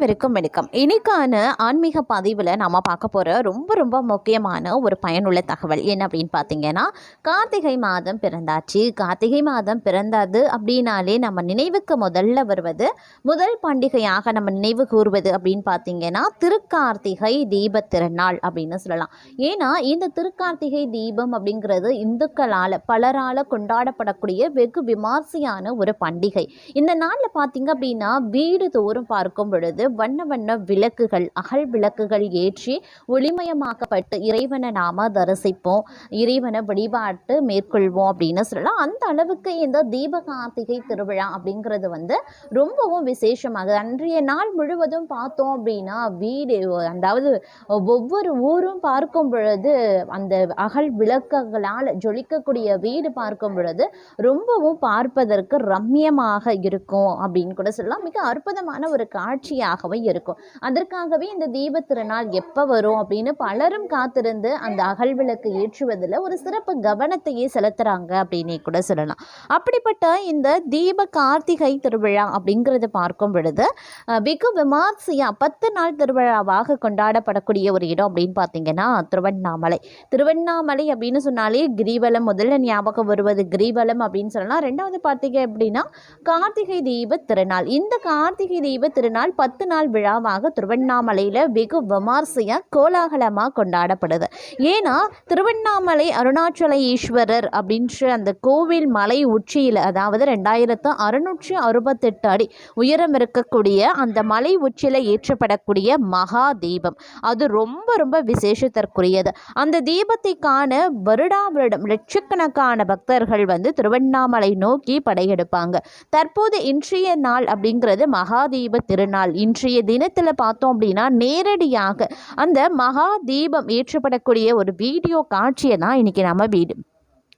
அனைவருக்கும் வணக்கம். இன்னைக்கான ஆன்மீக பதிவில் நாம் பார்க்க போகிற ரொம்ப ரொம்ப முக்கியமான ஒரு பயனுள்ள தகவல் என்ன அப்படின்னு பார்த்தீங்கன்னா கார்த்திகை மாதம் பிறந்தாச்சு. கார்த்திகை மாதம் பிறந்தது அப்படின்னாலே நம்ம நினைவுக்கு முதல்ல வருவது முதல் பண்டிகையாக நம்ம நினைவு கூறுவது அப்படின்னு பார்த்தீங்கன்னா திருக்கார்த்திகை தீப திருநாள் அப்படின்னு சொல்லலாம். ஏன்னா இந்த திருக்கார்த்திகை தீபம் அப்படிங்கிறது இந்துக்களால் பலரால் கொண்டாடப்படக்கூடிய வெகு விமர்சையான ஒரு பண்டிகை. இந்த நாளில் பார்த்தீங்க அப்படின்னா வீடு தோறும் பார்க்கும் பொழுது வண்ண வண்ண விளக்குகள் அகல் விளக்குகள் ஏற்றி ஒளிமயமாக்கப்பட்டு இறைவனை நாம தரிசிப்போம். இறைவனை வழிபாட்டு மேற்கொள்வோம் அப்படின்னு சொல்லலாம். அந்த அளவுக்கு இந்த தீப கார்த்திகை திருவிழா அப்படிங்கிறது வந்து ரொம்பவும் விசேஷமாக. அன்றைய நாள் முழுவதும் பார்த்தோம் அப்படின்னா வீடு அதாவது ஒவ்வொரு ஊரும் பார்க்கும் பொழுது அந்த அகல் விளக்குகளால் ஜொலிக்கக்கூடிய வீடு பார்க்கும் பொழுது ரொம்பவும் பார்ப்பதற்கு ரம்மியமாக இருக்கும் அப்படின்னு கூட சொல்லலாம். மிக அற்புதமான ஒரு காட்சியாக காட்சியாகவே இருக்கும். அதற்காகவே இந்த தீப திருநாள் எப்போ வரும் அப்படின்னு பலரும் காத்திருந்து அந்த அகல் விளக்கு ஏற்றுவதில் ஒரு சிறப்பு கவனத்தையே செலுத்துறாங்க அப்படின்னே கூட சொல்லலாம். அப்படிப்பட்ட இந்த தீப கார்த்திகை திருவிழா அப்படிங்கிறத பார்க்கும் பொழுது வெகு விமர்சையாக பத்து நாள் திருவிழாவாக கொண்டாடப்படக்கூடிய ஒரு இடம் அப்படின்னு பார்த்தீங்கன்னா திருவண்ணாமலை. திருவண்ணாமலை அப்படின்னு சொன்னாலே கிரிவலம். முதல்ல ஞாபகம் வருவது கிரிவலம் அப்படின்னு சொல்லலாம். ரெண்டாவது பார்த்தீங்க அப்படின்னா கார்த்திகை தீப திருநாள். இந்த கார்த்திகை தீப திருநாள் பத்து நாள் விழாவாக திருவண்ணாமலையில் வெகு விமர்சையாக கோலாகலமாக கொண்டாடப்படுது. ஏன்னா திருவண்ணாமலை அருணாச்சல ஈஸ்வரர் அப்படின்ற அந்த கோவில் மலை உச்சியில் அதாவது ரெண்டாயிரத்து அறுநூற்றி அறுபத்தெட்டு அடி உயரம் இருக்கக்கூடிய அந்த மலை உச்சியில் ஏற்றப்படக்கூடிய மகா தீபம். அது ரொம்ப ரொம்ப விசேஷத்திற்குரியது. அந்த தீபத்தை காண வருடா வருடம் லட்சக்கணக்கான பக்தர்கள் வந்து திருவண்ணாமலை நோக்கி படையெடுப்பாங்க. தற்போது இன்றைய நாள் அப்படிங்கிறது மகாதீப திருநாள். இன்று இன்றைய தினத்தில் பார்த்தோம் அப்படின்னா நேரடியாக அந்த மகா தீபம் ஏற்றப்படக்கூடிய ஒரு வீடியோ காட்சியை தான் இன்றைக்கி நம்ம வீடு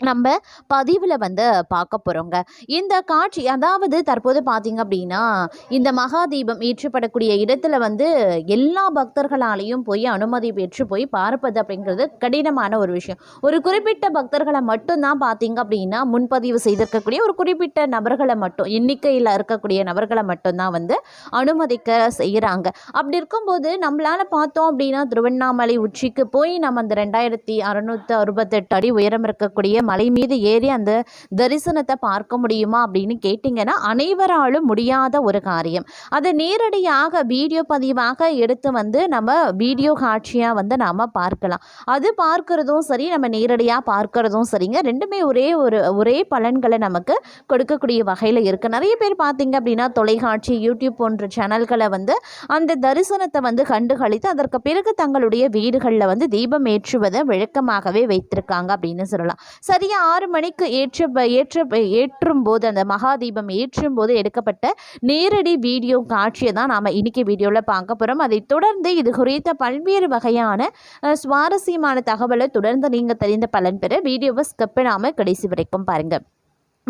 நம்ம பதிவில் வந்து பார்க்க போகிறோங்க இந்த காட்சி அதாவது தற்போது பார்த்தீங்க அப்படின்னா இந்த மகாதீபம் ஏற்றப்படக்கூடிய இடத்துல வந்து எல்லா பக்தர்களாலையும் போய் அனுமதி பெற்று போய் பார்ப்பது அப்படிங்கிறது கடினமான ஒரு விஷயம். ஒரு குறிப்பிட்ட பக்தர்களை மட்டும்தான் பார்த்தீங்க அப்படின்னா முன்பதிவு செய்திருக்கக்கூடிய ஒரு குறிப்பிட்ட நபர்களை மட்டும் எண்ணிக்கையில் இருக்கக்கூடிய நபர்களை மட்டும்தான் வந்து அனுமதிக்க செய்கிறாங்க அப்படி இருக்கும்போது நம்மளால் பார்த்தோம் அப்படின்னா திருவண்ணாமலை உச்சிக்கு போய் நம்ம அந்த ரெண்டாயிரத்தி அறுநூற்றி அறுபத்தெட்டு அடி உயரம் இருக்கக்கூடிய மலை மீது ஏறி அந்த தரிசனத்தை பார்க்க முடியுமா அப்படின்னு கேட்டிங்கன்னா அனைவராலும் முடியாத ஒரு காரியம். அதை நேரடியாக வீடியோ பதிவாக எடுத்து வந்து நம்ம வீடியோ காட்சியாக வந்து நாம் பார்க்கலாம். அது பார்க்கறதும் சரி நம்ம நேரடியாக பார்க்கறதும் சரிங்க. ரெண்டுமே ஒரே ஒரு ஒரே பலன்களை நமக்கு கொடுக்கக்கூடிய வகையில் இருக்குது நிறைய பேர் பார்த்தீங்க அப்படின்னா தொலைக்காட்சி யூடியூப் போன்ற சேனல்களை வந்து அந்த தரிசனத்தை வந்து கண்டுகளித்து அதற்கு பிறகு தங்களுடைய வீடுகளில் வந்து தீபம் ஏற்றுவதை விளக்கமாகவே வைத்திருக்காங்க அப்படின்னு சொல்லலாம். மதியம் ஆறு மணிக்கு ஏற்ற ஏற்ற ஏற்றும் போது அந்த மகாதீபம் ஏற்றும் போது எடுக்கப்பட்ட நேரடி வீடியோ காட்சியை தான் நாம் இன்னைக்கு வீடியோவில் பார்க்க போகிறோம் அதைத் தொடர்ந்து இது குறித்த பல்வேறு வகையான சுவாரஸ்யமான தகவலை தொடர்ந்து நீங்கள் தெரிந்த பலன் பெற வீடியோவை ஸ்கிப் பண்ணாமல் கடைசி வரைக்கும் பாருங்கள்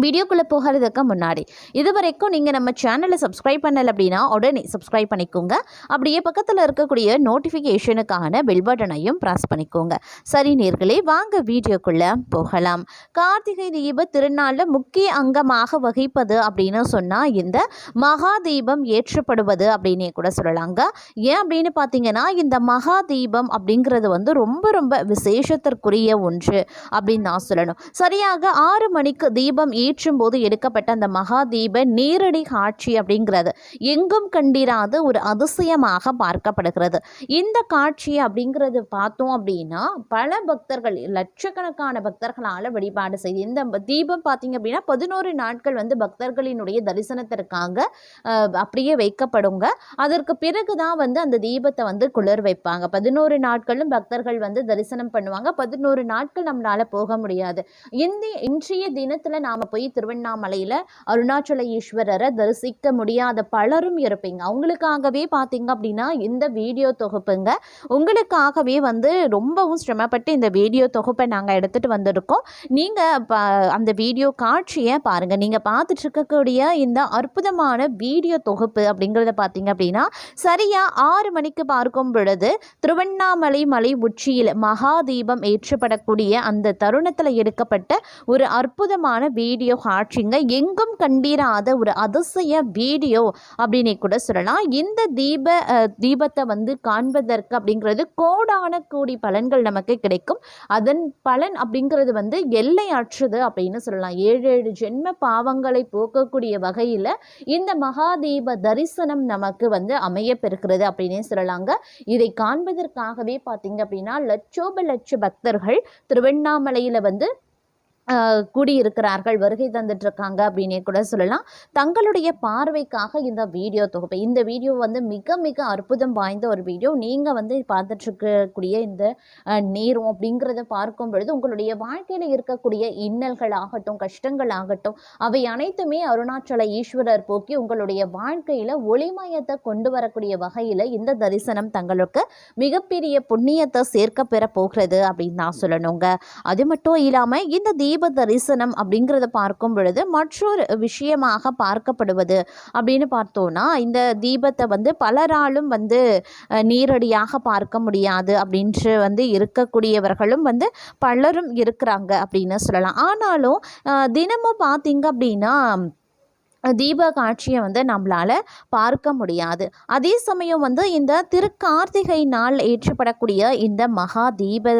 வீடியோக்குள்ளே போகிறதுக்கு முன்னாடி இது வரைக்கும் நீங்கள் நம்ம சேனலை சப்ஸ்கிரைப் பண்ணலை அப்படின்னா உடனே சப்ஸ்கிரைப் பண்ணிக்கோங்க. அப்படியே பக்கத்தில் இருக்கக்கூடிய நோட்டிஃபிகேஷனுக்கான பெல் பட்டனையும் ப்ரெஸ் பண்ணிக்கோங்க. சரி நேர்களே வாங்க வீடியோக்குள்ளே போகலாம். கார்த்திகை தீப திருநாளில் முக்கிய அங்கமாக வகிப்பது அப்படின்னு சொன்னால் இந்த மகா தீபம் ஏற்றப்படுவது அப்படின்னே கூட சொல்லலாங்க. ஏன் அப்படின்னு பார்த்தீங்கன்னா இந்த மகா தீபம் அப்படிங்கிறது வந்து ரொம்ப ரொம்ப விசேஷத்திற்குரிய ஒன்று அப்படின்னு நான் சொல்லணும். சரியாக ஆறு மணிக்கு தீபம் ஏற்றும் போது எடுக்கப்பட்ட அந்த மகா தீப நேரடி காட்சி அப்படிங்கிறது எங்கும் கண்டிராத ஒரு அதிசயமாக பார்க்கப்படுகிறது. இந்த காட்சி அப்படிங்கிறது பார்த்தோம் அப்படின்னா பல பக்தர்கள் லட்சக்கணக்கான பக்தர்களால் வழிபாடு செய்து இந்த தீபம் பார்த்தீங்க அப்படின்னா பதினோரு நாட்கள் வந்து பக்தர்களினுடைய தரிசனத்திற்காக அப்படியே வைக்கப்படுங்க. அதற்கு பிறகு தான் வந்து அந்த தீபத்தை வந்து குளிர் வைப்பாங்க. பதினோரு நாட்களும் பக்தர்கள் வந்து தரிசனம் பண்ணுவாங்க. பதினோரு நாட்கள் நம்மளால போக முடியாது. இந்த இன்றைய தினத்தில் நாம் போய் திருவண்ணாமலையில் அருணாச்சல ஈஸ்வரரை தரிசிக்க முடியாத பலரும் இருப்பீங்க. அவங்களுக்காகவே பார்த்தீங்க அப்படின்னா இந்த வீடியோ தொகுப்புங்க. உங்களுக்காகவே வந்து ரொம்பவும் சிரமப்பட்டு இந்த வீடியோ தொகுப்பை நாங்கள் எடுத்துகிட்டு வந்திருக்கோம். நீங்கள் அந்த வீடியோ காட்சியை பாருங்கள் நீங்கள் பார்த்துட்டு இருக்கக்கூடிய இந்த அற்புதமான வீடியோ தொகுப்பு அப்படிங்கிறத பார்த்தீங்க அப்படின்னா சரியாக ஆறு மணிக்கு பார்க்கும் பொழுது திருவண்ணாமலை மலை உச்சியில் மகாதீபம் ஏற்றப்படக்கூடிய அந்த தருணத்தில் எடுக்கப்பட்ட ஒரு அற்புதமான வீடியோ வீடியோ காட்சிங்க. எங்கும் கண்டிராத ஒரு அதிசய வீடியோ அப்படின்னு கூட சொல்லலாம். இந்த தீப தீபத்தை வந்து காண்பதற்கு அப்படிங்கிறது கோடான கோடி பலன்கள் நமக்கு கிடைக்கும். அதன் பலன் அப்படிங்கிறது வந்து எல்லையற்றது அப்படின்னு சொல்லலாம். ஏழு ஏழு ஜென்ம பாவங்களை போக்கக்கூடிய வகையில் இந்த மகாதீப தரிசனம் நமக்கு வந்து அமைய பெறுகிறது அப்படின்னே சொல்லலாங்க. இதை காண்பதற்காகவே பார்த்தீங்க அப்படின்னா லட்சோப லட்ச பக்தர்கள் திருவண்ணாமலையில் வந்து கூடியிருக்கிறார்கள் வருகை தந்துட்டுருக்காங்க அப்படின்னே கூட சொல்லலாம். தங்களுடைய பார்வைக்காக இந்த வீடியோ தொகுப்பு. இந்த வீடியோ வந்து மிக மிக அற்புதம் வாய்ந்த ஒரு வீடியோ. நீங்கள் வந்து பார்த்துட்ருக்கக்கூடிய இந்த நேரம் அப்படிங்கிறத பார்க்கும் பொழுது உங்களுடைய வாழ்க்கையில் இருக்கக்கூடிய இன்னல்கள் ஆகட்டும் கஷ்டங்கள் ஆகட்டும் அவை அனைத்துமே அருணாச்சல ஈஸ்வரர் போக்கி உங்களுடைய வாழ்க்கையில் ஒளிமயத்தை கொண்டு வரக்கூடிய வகையில் இந்த தரிசனம் தங்களுக்கு மிகப்பெரிய புண்ணியத்தை சேர்க்க பெற போகிறது அப்படின்னு நான் சொல்லணுங்க. அது மட்டும் இல்லாமல் இந்த தீப தீப தரிசனம் அப்படிங்கிறத பார்க்கும் பொழுது மற்றொரு விஷயமாக பார்க்கப்படுவது அப்படின்னு பார்த்தோன்னா இந்த தீபத்தை வந்து பலராலும் வந்து நீரடியாக நேரடியாக பார்க்க முடியாது அப்படின்று வந்து இருக்கக்கூடியவர்களும் வந்து பலரும் இருக்கிறாங்க அப்படின்னு சொல்லலாம். ஆனாலும் தினமும் பார்த்தீங்க அப்படின்னா தீப காட்சியை வந்து நம்மளால் பார்க்க முடியாது. அதே சமயம் வந்து இந்த திருக்கார்த்திகை நாள் ஏற்றப்படக்கூடிய இந்த மகா தீப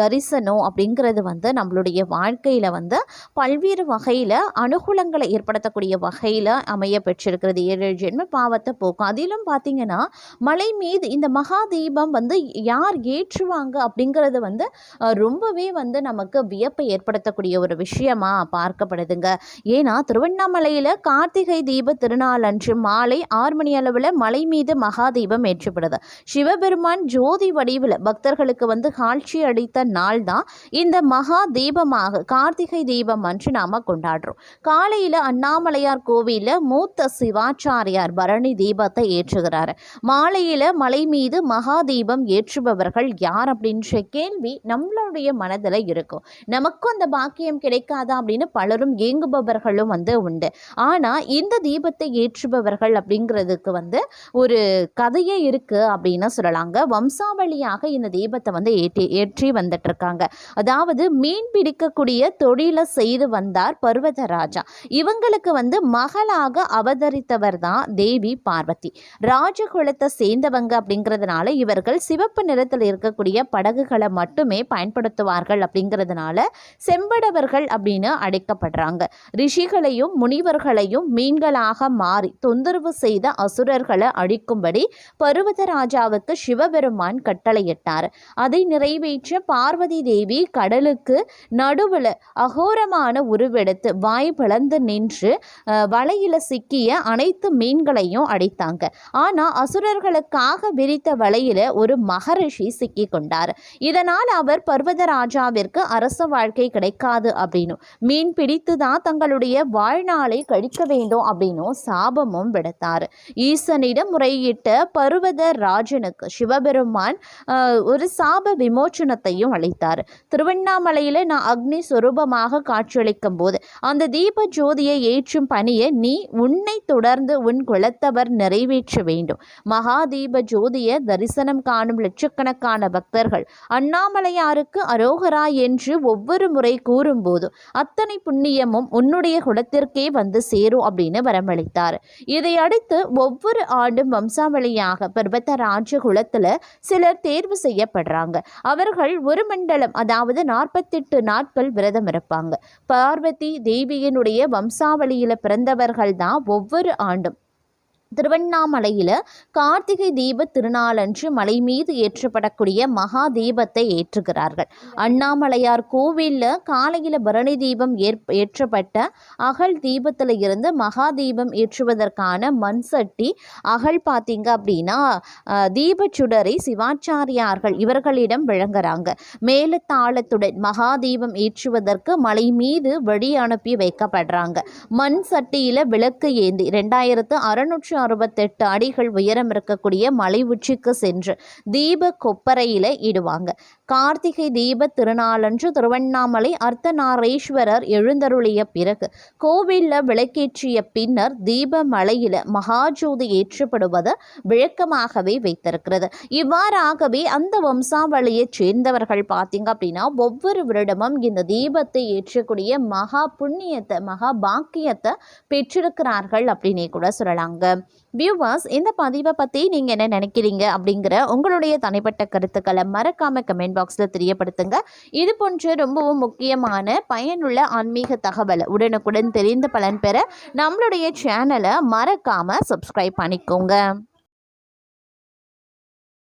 தரிசனம் அப்படிங்கிறது வந்து நம்மளுடைய வாழ்க்கையில் வந்து பல்வேறு வகையில் அனுகூலங்களை ஏற்படுத்தக்கூடிய வகையில் அமைய பெற்றிருக்கிறது. ஏழு ஜென்ம பாவத்தை போக்கும். அதிலும் பார்த்திங்கன்னா மலை மீது இந்த மகா தீபம் வந்து யார் ஏற்றுவாங்க அப்படிங்கிறது வந்து ரொம்பவே வந்து நமக்கு வியப்பை ஏற்படுத்தக்கூடிய ஒரு விஷயமா பார்க்கப்படுதுங்க. ஏன்னா திருவண்ணாமலையில் கார்த்திகை தீப திருநாள் அன்று மாலை ஆறு மணி அளவில் மலை மீது மகா தீபம் ஏற்றப்படுது. சிவபெருமான் ஜோதி வடிவில் பக்தர்களுக்கு வந்து காட்சி அளித்த நாள் தான் இந்த மகா தீபமாக கார்த்திகை தீபம் அன்று நாம் கொண்டாடுறோம். காலையில் அண்ணாமலையார் கோவிலில் மூத்த சிவாச்சாரியார் பரணி தீபத்தை ஏற்றுகிறார். மாலையில் மலை மீது மகா தீபம் ஏற்றுபவர்கள் யார் அப்படின்ற கேள்வி நம்மளுடைய மனதில் இருக்கும். நமக்கும் அந்த பாக்கியம் கிடைக்காதா அப்படின்னு பலரும் ஏங்குபவர்களும் வந்து உண்டு. ஆனால் இந்த தீபத்தை ஏற்றுபவர்கள் அப்படிங்கிறதுக்கு வந்து ஒரு கதையே இருக்குது அப்படின்னு சொல்லலாங்க. வம்சாவளியாக இந்த தீபத்தை வந்து ஏற்றி ஏற்றி வந்துட்டு இருக்காங்க அதாவது மீன் பிடிக்கக்கூடிய தொழிலை செய்து வந்தார் பர்வதராஜா. இவங்களுக்கு வந்து மகளாக அவதரித்தவர் தான் தேவி பார்வதி. ராஜகுலத்தை சேர்ந்தவங்க அப்படிங்கிறதுனால இவர்கள் சிவப்பு நிறத்தில் இருக்கக்கூடிய படகுகளை மட்டுமே பயன்படுத்துவார்கள் அப்படிங்கிறதுனால செம்படவர்கள் அப்படின்னு அழைக்கப்படுறாங்க. ரிஷிகளையும் முனிவர்களையும் மீன்களாக மாறி தொந்தரவு செய்த அசுரர்களை அழிக்கும்படி பருவதராஜாவுக்கு சிவபெருமான் கட்டளையிட்டார். அதை நிறைவேற்ற பார்வதி தேவி கடலுக்கு நடுவில் அகோரமான உருவெடுத்து வாய் பிளந்து நின்று வலையில சிக்கிய அனைத்து மீன்களையும் அடித்தாங்க. ஆனால் அசுரர்களுக்காக விரித்த வலையில ஒரு மகரிஷி சிக்கி கொண்டார். இதனால் அவர் பர்வதராஜாவிற்கு அரச வாழ்க்கை கிடைக்காது அப்படின்னு. மீன் பிடித்து தான் தங்களுடைய வாழ்நாளை கழிக்க வேண்டும் அப்படின்னும் சாபமும் விடுத்தார். ஈசனிடம் முறையிட்ட பருவத ராஜனுக்கு சிவபெருமான் ஒரு சாப விமோச்சனத்தையும் அளித்தார். திருவண்ணாமலையில் நான் அக்னி சுரூபமாக காட்சியளிக்கும் போது அந்த தீப ஜோதியை ஏற்றும் பணியை நீ உன்னை தொடர்ந்து உன் குலத்தவர் நிறைவேற்ற வேண்டும். மகாதீப ஜோதியை தரிசனம் காணும் லட்சக்கணக்கான பக்தர்கள் அண்ணாமலையாருக்கு அரோகரா என்று ஒவ்வொரு முறை கூறும்போது அத்தனை புண்ணியமும் உன்னுடைய குலத்திற்கே வந்து சேரும். அப்படின்னு வரமளித்தார் இதையடுத்து ஒவ்வொரு ஆண்டும் வம்சாவளியாக பர்வத ராஜகுலத்துல சிலர் தேர்வு செய்யப்படுறாங்க. அவர்கள் ஒரு மண்டலம் அதாவது நாற்பத்தெட்டு நாட்கள் விரதம் இருப்பாங்க. பார்வதி தேவியினுடைய வம்சாவளியில பிறந்தவர்கள் தான் ஒவ்வொரு ஆண்டும் திருவண்ணாமலையில் கார்த்திகை தீப திருநாளன்று மலை மீது ஏற்றப்படக்கூடிய மகா தீபத்தை ஏற்றுகிறார்கள். அண்ணாமலையார் கோவிலில் காலையில் பரணி தீபம் ஏற் ஏற்றப்பட்ட அகல் தீபத்தில் இருந்து மகா தீபம் ஏற்றுவதற்கான மண் சட்டி அகல் பார்த்தீங்க அப்படின்னா அஹ், தீபச்சுடரை சிவாச்சாரியார்கள் இவர்களிடம் வழங்குறாங்க. மேலத்தாளத்துடன் மகா தீபம் ஏற்றுவதற்கு மலை மீது வழி அனுப்பி வைக்கப்படுறாங்க. மண் சட்டியில் விளக்கு ஏந்தி ரெண்டாயிரத்து அறுநூற்று அறுபத்தெட்டு அடிகள் உயரம் இருக்கக்கூடிய மலை உச்சிக்கு சென்று தீப கொப்பரையில் இடுவாங்க. கார்த்திகை தீப திருநாளன்று திருவண்ணாமலை அர்த்தநாரீஸ்வரர் எழுந்தருளிய பிறகு கோவிலில் விளக்கேற்றிய பின்னர் தீப மலையில் மகாஜோதி ஏற்றப்படுவது விளக்கமாகவே வைத்திருக்கிறது. இவ்வாறாகவே அந்த வம்சாவளியைச் சேர்ந்தவர்கள் பார்த்தீங்க அப்படின்னா ஒவ்வொரு வருடமும் இந்த தீபத்தை ஏற்றக்கூடிய மகா புண்ணியத்தை மகா பாக்கியத்தை பெற்றிருக்கிறார்கள் அப்படின்னே கூட சொல்லலாங்க. வியூவர்ஸ் இந்த பதிவை பற்றி நீங்கள் என்ன நினைக்கிறீங்க அப்படிங்கிற உங்களுடைய தனிப்பட்ட கருத்துக்களை மறக்காமல் கமெண்ட் பாக்ஸில் தெரியப்படுத்துங்க. இது போன்ற ரொம்பவும் முக்கியமான பயனுள்ள ஆன்மீக தகவலை உடனுக்குடன் தெரிந்து பலன் பெற நம்மளுடைய சேனலை மறக்காமல் சப்ஸ்கிரைப் பண்ணிக்கோங்க.